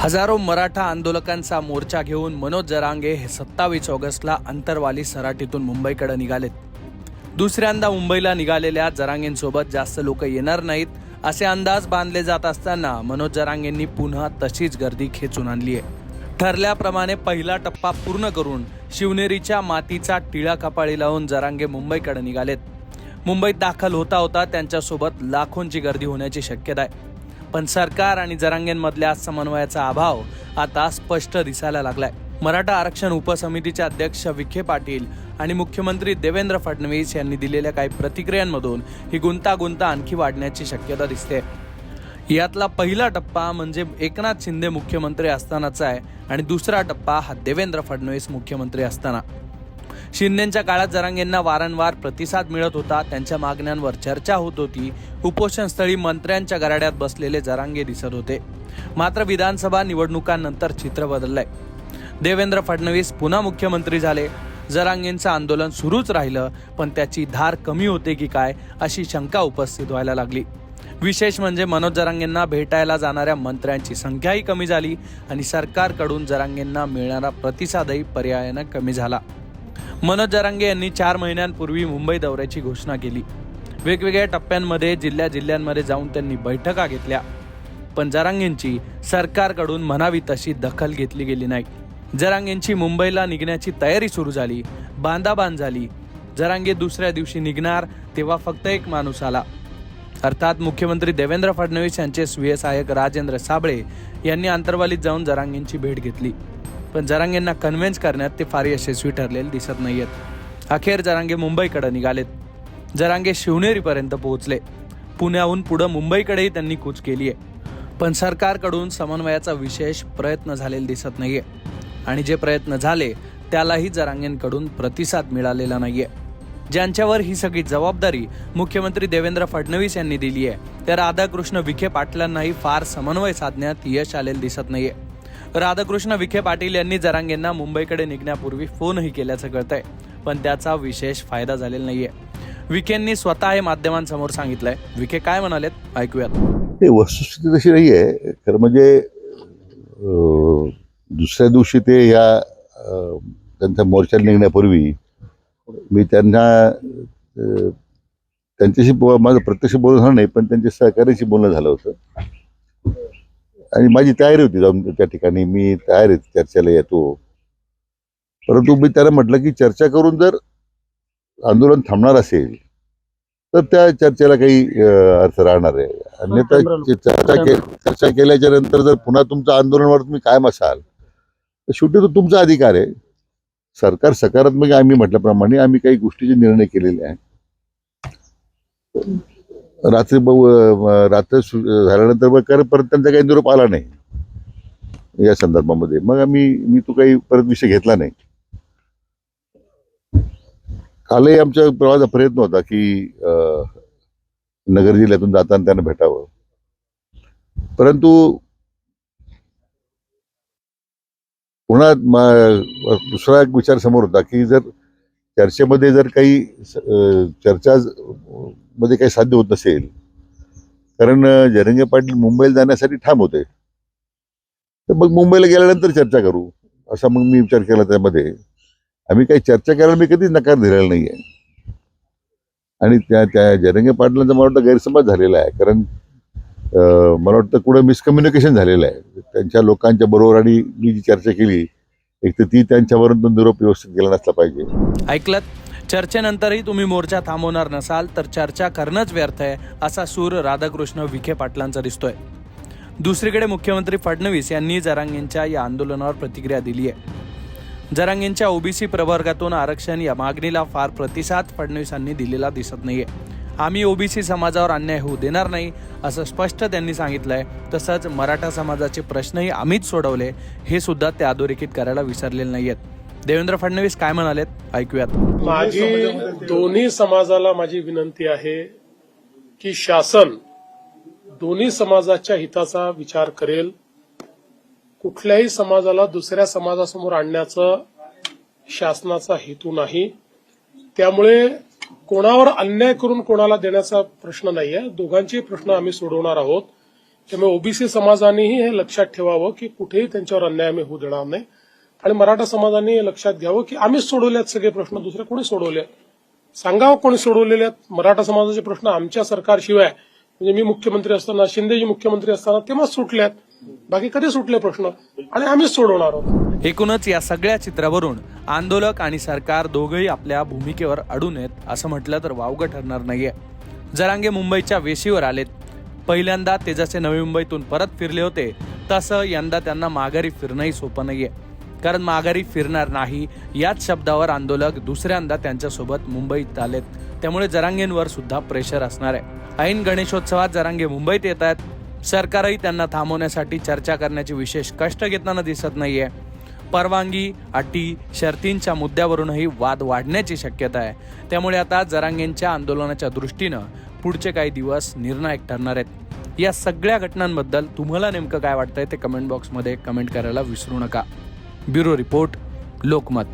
हजारो मराठा आंदोलकांचा मोर्चा घेऊन मनोज जरांगे हे सत्तावीस ऑगस्टला अंतरवाली सराटीतून मुंबईकडे निघालेत. दुसऱ्यांदा मुंबईला निघालेल्या जरांगेंसोबत जास्त लोक येणार नाहीत असे अंदाज बांधले जात असताना मनोज जरांगेंनी पुन्हा तशीच गर्दी खेचून आणली आहे. ठरल्याप्रमाणे पहिला टप्पा पूर्ण करून शिवनेरीच्या मातीचा टिळा कपाळी लावून जरांगे मुंबईकडे निघालेत. मुंबईत दाखल होता होता त्यांच्यासोबत लाखोंची गर्दी होण्याची शक्यता आहे. पण सरकार आणि जरांगेंमधल्या समन्वयाचा अभाव आता स्पष्ट दिसायला लागलाय. मराठा आरक्षण उपसमितीचे अध्यक्ष विखे पाटील आणि मुख्यमंत्री देवेंद्र फडणवीस यांनी दिलेल्या काही प्रतिक्रियांमधून ही गुंतागुंत आणखी वाढण्याची शक्यता दिसते. यातला पहिला टप्पा म्हणजे एकनाथ शिंदे मुख्यमंत्री असतानाचा आहे आणि दुसरा टप्पा हा देवेंद्र फडणवीस मुख्यमंत्री असताना. शिंदेच्या काळात जरांगेंना वारंवार प्रतिसाद मिळत होता. त्यांच्या मागण्यांवर चर्चा होत होती. उपोषणस्थळी मंत्र्यांच्या गराड्यात बसलेले जरांगे दिसत होते. मात्र विधानसभा निवडणुकांनंतर चित्र बदललंय. देवेंद्र फडणवीस पुन्हा मुख्यमंत्री झाले. जरांगेंचं आंदोलन सुरूच राहिलं पण त्याची धार कमी होते की काय अशी शंका उपस्थित व्हायला लागली. विशेष म्हणजे मनोज जरांगेंना भेटायला जाणाऱ्या मंत्र्यांची संख्याही कमी झाली आणि सरकारकडून जरांगेंना मिळणारा प्रतिसादही पर्यायानं कमी झाला. मनोज जरांगे यांनी चार महिन्यांपूर्वी मुंबई दौऱ्याची घोषणा केली. वेगवेगळ्या टप्प्यांमध्ये जिल्ह्या जिल्ह्यांमध्ये जाऊन त्यांनी बैठका घेतल्या. पण जरांगेंची सरकारकडून म्हणावी तशी दखल घेतली गेली नाही. जरांगेंची मुंबईला निघण्याची तयारी सुरू झाली बांधाबांध झाली. जरांगे दुसऱ्या दिवशी निघणार तेव्हा फक्त एक माणूस आला. अर्थात मुख्यमंत्री देवेंद्र फडणवीस यांचे स्वीय सहाय्यक राजेंद्र साबळे यांनी अंतर्वालीत जाऊन जरांगेंची भेट घेतली. पण जरांगेंना कन्व्हिन्स करण्यात ते फार यशस्वी ठरलेले दिसत नाहीयेत. अखेर जरांगे मुंबईकडे निघालेत. जरांगे शिवनेरीपर्यंत पोहोचले. पुण्याहून पुढं मुंबईकडेही त्यांनी कूच केली आहे पण सरकारकडून समन्वयाचा विशेष प्रयत्न झालेला दिसत नाहीये. आणि जे प्रयत्न झाले त्यालाही जरांगेंकडून प्रतिसाद मिळालेला नाहीये. ज्यांच्यावर ही सगळी जबाबदारी मुख्यमंत्री देवेंद्र फडणवीस यांनी दिली आहे त्या राधाकृष्ण विखे पाटलांनाही फार समन्वय साधण्यात यश आलेलं दिसत नाहीये. राधाकृष्ण विखे पाटील यांनी जरांगेंना मुंबईकडे निघण्यापूर्वी फोनही केल्याचं कळतंय. पण त्याचा विशेष फायदा झालेला नाहीये. विखेंनी स्वतः हे माध्यमांसमोर सांगितलंय. विखे काय म्हणालेत? ऐकूयात. ते वस्तुस्थिती तशी नाही आहे खरं म्हणजे दुसऱ्या दिवशी ते या त्यांच्या मोर्चाला निघण्यापूर्वी मी त्यांना त्यांच्याशी बो- माझं प्रत्यक्ष बोलणं झालं नाही पण त्यांच्या सहकार्याशी बोलणं झालं होतं. आणि माझी तयारी होती जाऊन त्या ठिकाणी. मी तयार आहे चर्चेला येतो. परंतु मी त्यांना म्हटलं की चर्चा करून जर आंदोलन थांबणार असेल तर त्या चर्चेला काही अर्थ राहणार आहे. अन्यथा चे- चर्चा के- चर्चा केल्याच्यानंतर जर पुन्हा तुमचं आंदोलनावर तुम्ही कायम असाल तर शेवटी तो तुमचा अधिकार आहे. सरकार सकारात्मक आम्ही म्हटल्याप्रमाणे आम्ही काही गोष्टीचे निर्णय केलेले आहे. रात्री रात्र झाल्यानंतर मग कारण परत त्यांचा काही निरोप आला नाही. या संदर्भामध्ये. मग आम्ही मी तो काही परत विषय घेतला नाही. कालही आमच्या प्रवासाचा प्रयत्न होता की नगर जिल्ह्यातून जाताना त्यांना भेटावं. परंतु पुन्हा दुसरा एक विचार समोर होता की जर चर्चेमध्ये जर काही चर्चा मध्ये काही साध्य होत नसेल कारण जरंगे पाटील मुंबईला जाण्यासाठी ठाम होते. तर मग मुंबईला गेल्यानंतर चर्चा करू असा मग मी विचार केला त्यामध्ये. आम्ही काही चर्चा करायला मी कधीच नकार दिलेला नाहीये. आणि त्या त्या जरंगे पाटलांचा मला वाटतं गैरसमज झालेला आहे कारण मला वाटतं कुठं मिसकम्युनिकेशन झालेलं आहे. त्यांच्या लोकांच्या बरोबर आणि मी जी चर्चा केली एक तर ती त्यांच्यावरून निरोप व्यवस्थित गेला नसला पाहिजे. ऐकलं चर्चेनंतरही तुम्ही मोर्चा थांबवणार नसाल तर चर्चा करणंच व्यर्थ आहे असा सूर राधाकृष्ण विखे पाटलांचा दिसतोय. दुसरीकडे मुख्यमंत्री फडणवीस यांनी जरांगेंच्या या आंदोलनावर प्रतिक्रिया दिली आहे. जरांगेंच्या ओबीसी प्रवर्गातून आरक्षण या मागणीला फार प्रतिसाद फडणवीसांनी दिलेला दिसत नाहीये. आम्ही ओबीसी समाजावर अन्याय होऊ देणार नाही असं स्पष्ट त्यांनी सांगितलंय. तसंच मराठा समाजाचे प्रश्नही आम्हीच सोडवले हे सुद्धा ते अधोरेखित करायला विसरलेले नाहीयेत. देवेंद्र फडणवीस काय म्हणालेत? ऐकूयात. माझी दोन्ही समाजाला माझी विनंती आहे की शासन दोन्ही समाजाच्या हिताचा विचार करेल. कुठल्याही समाजाला दुसऱ्या समाजासमोर आणण्याचा शासनाचा हेतू नाही. त्यामुळे कोणावर अन्याय करून कोणाला देण्याचा प्रश्न नाहीये. दोघांचे प्रश्न आम्ही सोडवणार आहोत. त्यामुळे ओबीसी समाजानेही हे लक्षात ठेवावं की कुठेही त्यांच्यावर अन्याय आम्ही होऊ देणार नाही. आणि मराठा समाजाने हे लक्षात घ्यावं की आम्हीच सोडवल्यात सगळे प्रश्न दुसरे कोणी सोडवले सांगावं कोणी सोडवलेले आहेत? मराठा समाजाचे प्रश्न आमच्या सरकारशिवाय म्हणजे मी मुख्यमंत्री असताना शिंदेजी मुख्यमंत्री असताना तेव्हाच सुटल्यात बाकी कधी सुटले प्रश्न? आणि आम्हीच सोडवणार आहोत. एकूणच या सगळ्या चित्रावरून आंदोलक आणि सरकार दोघंही आपल्या भूमिकेवर अडून येत असं म्हटलं तर वावगं ठरणार नाहीये. जरांगे मुंबईच्या वेशीवर आलेत. पहिल्यांदा ते जसे नवी मुंबईतून परत फिरले होते. तसं यंदा त्यांना माघारी फिरणंही सोपं नाहीये. कारण माघारी फिरणार नाही याच शब्दावर आंदोलक दुसऱ्यांदा त्यांच्यासोबत मुंबईत आलेत. त्यामुळे जरांगेंवर सुद्धा प्रेशर असणार आहे. ऐन गणेशोत्सवात जरांगे मुंबईत येत आहेत. सरकारही त्यांना थांबवण्यासाठी चर्चा करण्याचे विशेष कष्ट घेताना दिसत नाहीये. परवानगी अटी शर्तींच्या मुद्द्यावरूनही वाद वाढण्याची शक्यता आहे. त्यामुळे आता जरांगेंच्या आंदोलनाच्या दृष्टीनं पुढचे काही दिवस निर्णायक ठरणार आहेत. या सगळ्या घटनांबद्दल तुम्हाला नेमकं काय वाटतंय ते कमेंट बॉक्समध्ये कमेंट करायला विसरू नका. Bureau report Lokmat.